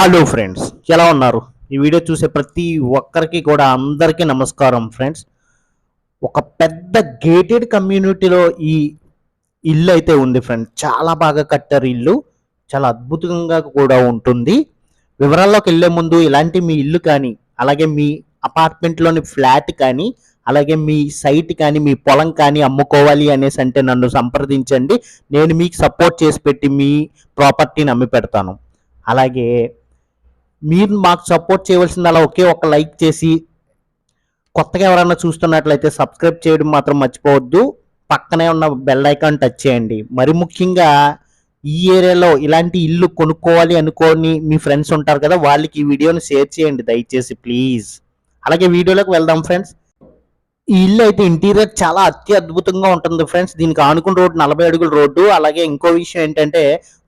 Hello friends ఎలా ఉన్నారు? ఈ వీడియో చూసే ప్రతి ఒక్కరికి కూడా అందరికీ నమస్కారం ఫ్రెండ్స్ ఒక పెద్ద గేటెడ్ కమ్యూనిటీలో ఈ ఇల్లు అయితే ఉంది ఫ్రెండ్స్ చాలా బాగా కట్టారు ఇల్లు. చాలా అద్భుతంగా కూడా ఉంటుంది. వివరాల్లోకి వెళ్ళే ముందు ఇలాంటి మీ ఇల్లు కానీ అలాగే మీ అపార్ట్మెంట్లోని ఫ్లాట్ కానీ అలాగే మీ సైట్ కానీ మీ పొలం కానీ అమ్ముకోవాలి అనేసి అంటే నన్ను సంప్రదించండి. నేను మీకు సపోర్ట్ చేసి పెట్టి మీ ప్రాపర్టీని అమ్మి పెడతాను. అలాగే మీరు మాకు సపోర్ట్ చేయవలసింది అలా ఒకే ఒక లైక్ చేసి కొత్తగా ఎవరైనా చూస్తున్నట్లయితే సబ్స్క్రైబ్ చేయడం మాత్రం మర్చిపోవద్దు. పక్కనే ఉన్న బెల్ ఐకాన్ టచ్ చేయండి. మరి ముఖ్యంగా ఈ ఏరియాలో ఇలాంటి ఇల్లు కొనుక్కోవాలి అనుకోని మీ ఫ్రెండ్స్ ఉంటారు కదా వాళ్ళకి ఈ వీడియోని షేర్ చేయండి దయచేసి ప్లీజ్. అలాగే వీడియోలోకి వెళ్దాం ఫ్రెండ్స్. ఈ ఇల్లు అయితే ఇంటీరియర్ చాలా అతి అద్భుతంగా ఉంటుంది ఫ్రెండ్స్. దీనికి ఆనుకున్న రోడ్డు నలభై అడుగుల రోడ్డు. అలాగే ఇంకో విషయం ఏంటంటే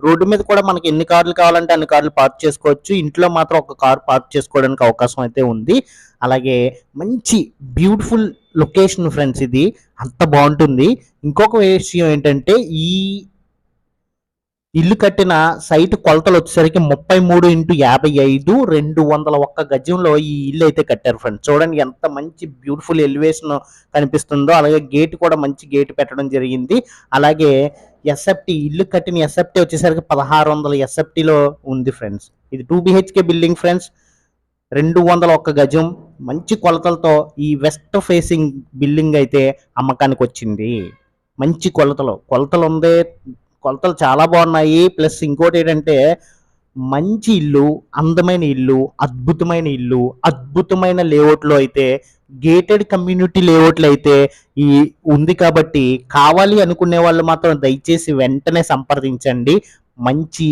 రోడ్డు మీద కూడా మనకి ఎన్ని కార్లు కావాలంటే అన్ని కార్లు పార్క్ చేసుకోవచ్చు. ఇంట్లో మాత్రం ఒక కార్ పార్క్ చేసుకోవడానికి అవకాశం అయితే ఉంది. అలాగే మంచి బ్యూటిఫుల్ లొకేషన్ ఫ్రెండ్స్ ఇది. అంత బాగుంటుంది. ఇంకొక విషయం ఏంటంటే ఈ ఇల్లు కట్టిన సైట్ కొలతలు వచ్చేసరికి ముప్పై మూడు ఇంటూ యాభై ఐదు రెండు వందల ఒక్క గజంలో ఈ ఇల్లు అయితే కట్టారు ఫ్రెండ్స్. చూడండి ఎంత మంచి బ్యూటిఫుల్ ఎలివేషన్ కనిపిస్తుందో అలాగే గేట్ కూడా మంచి గేట్ పెట్టడం జరిగింది. అలాగే ఎస్ఎఫ్టి ఇల్లు కట్టిన ఎస్ఎఫ్టీ వచ్చేసరికి పదహారు వందల ఎస్ఎఫ్టిలో ఉంది ఫ్రెండ్స్. ఇది టూ బిహెచ్కే బిల్డింగ్ ఫ్రెండ్స్. రెండు వందల ఒక్క గజం మంచి కొలతలతో ఈ వెస్ట్ ఫేసింగ్ బిల్డింగ్ అయితే అమ్మకానికి వచ్చింది. మంచి కొలతలు కొలతలు ఉందే కొలతలు చాలా బాగున్నాయి. ప్లస్ ఇంకోటి ఏంటంటే మంచి ఇల్లు అందమైన ఇల్లు అద్భుతమైన ఇల్లు అద్భుతమైన లేఅవుట్లో అయితే గేటెడ్ కమ్యూనిటీ లేఅవుట్లు అయితే ఈ ఉంది కాబట్టి కావాలి అనుకునే వాళ్ళు మాత్రం దయచేసి వెంటనే సంప్రదించండి. మంచి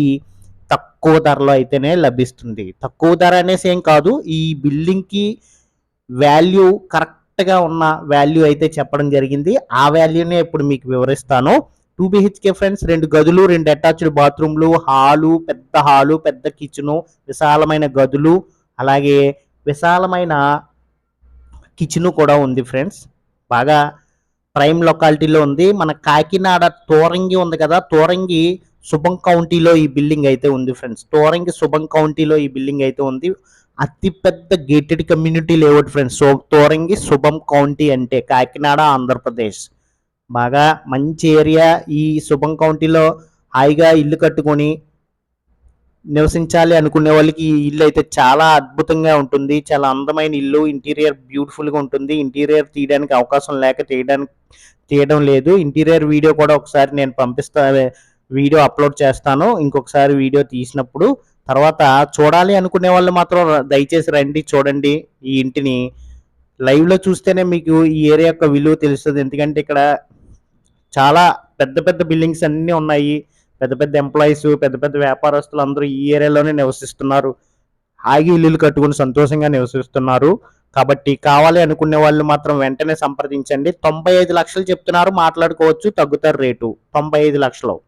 తక్కువ ధరలో అయితేనే లభిస్తుంది. తక్కువ ధర అనేసి ఏం కాదు ఈ బిల్డింగ్కి వాల్యూ కరెక్ట్గా ఉన్న వాల్యూ అయితే చెప్పడం జరిగింది. ఆ వాల్యూనే ఇప్పుడు మీకు వివరిస్తాను. టూ బిహెచ్కే ఫ్రెండ్స్ రెండు గదులు రెండు అటాచ్డ్ బాత్రూమ్లు హాలు పెద్ద హాలు పెద్ద కిచెను విశాలమైన గదులు అలాగే విశాలమైన కిచెను కూడా ఉంది ఫ్రెండ్స్. బాగా ప్రైమ్ లొకాలిటీలో ఉంది. మన కాకినాడ తోరంగి ఉంది కదా తోరంగి శుభం కౌంటీలో ఈ బిల్డింగ్ అయితే ఉంది ఫ్రెండ్స్. తోరంగి శుభం కౌంటీలో ఈ బిల్డింగ్ అయితే ఉంది. అతిపెద్ద gated community layout friends. So Thorangi శుభం కౌంటీ అంటే కాకినాడ ఆంధ్రప్రదేశ్. బాగా మంచి ఏరియా ఈ శుభం కౌంటీలో హాయిగా ఇల్లు కట్టుకొని నివసించాలి అనుకునే వాళ్ళకి ఈ ఇల్లు అయితే చాలా అద్భుతంగా ఉంటుంది. చాలా అందమైన ఇల్లు ఇంటీరియర్ బ్యూటిఫుల్గా ఉంటుంది. ఇంటీరియర్ తీయడానికి అవకాశం లేక తీయడానికి తీయడం లేదు. ఇంటీరియర్ వీడియో కూడా ఒకసారి నేను పంపిస్తా వీడియో అప్లోడ్ చేస్తాను. ఇంకొకసారి వీడియో తీసినప్పుడు తర్వాత చూడాలి అనుకునే వాళ్ళు మాత్రం దయచేసి రండి చూడండి ఈ ఇంటిని. లైవ్లో చూస్తేనే మీకు ఈ ఏరియా యొక్క విలువ తెలుస్తుంది. ఎందుకంటే ఇక్కడ చాలా పెద్ద పెద్ద బిల్డింగ్స్ అన్నీ ఉన్నాయి. పెద్ద పెద్ద ఎంప్లాయీస్ పెద్ద పెద్ద వ్యాపారస్తులు అందరూ ఈ ఏరియాలోనే నివసిస్తున్నారు. ఆగి ఇల్లులు కట్టుకుని సంతోషంగా నివసిస్తున్నారు. కాబట్టి కావాలి అనుకునే వాళ్ళు మాత్రం వెంటనే సంప్రదించండి. తొంభై ఐదు లక్షలు చెప్తున్నారు మాట్లాడుకోవచ్చు తగ్గుతారు రేటు. తొంభై ఐదు లక్షలు.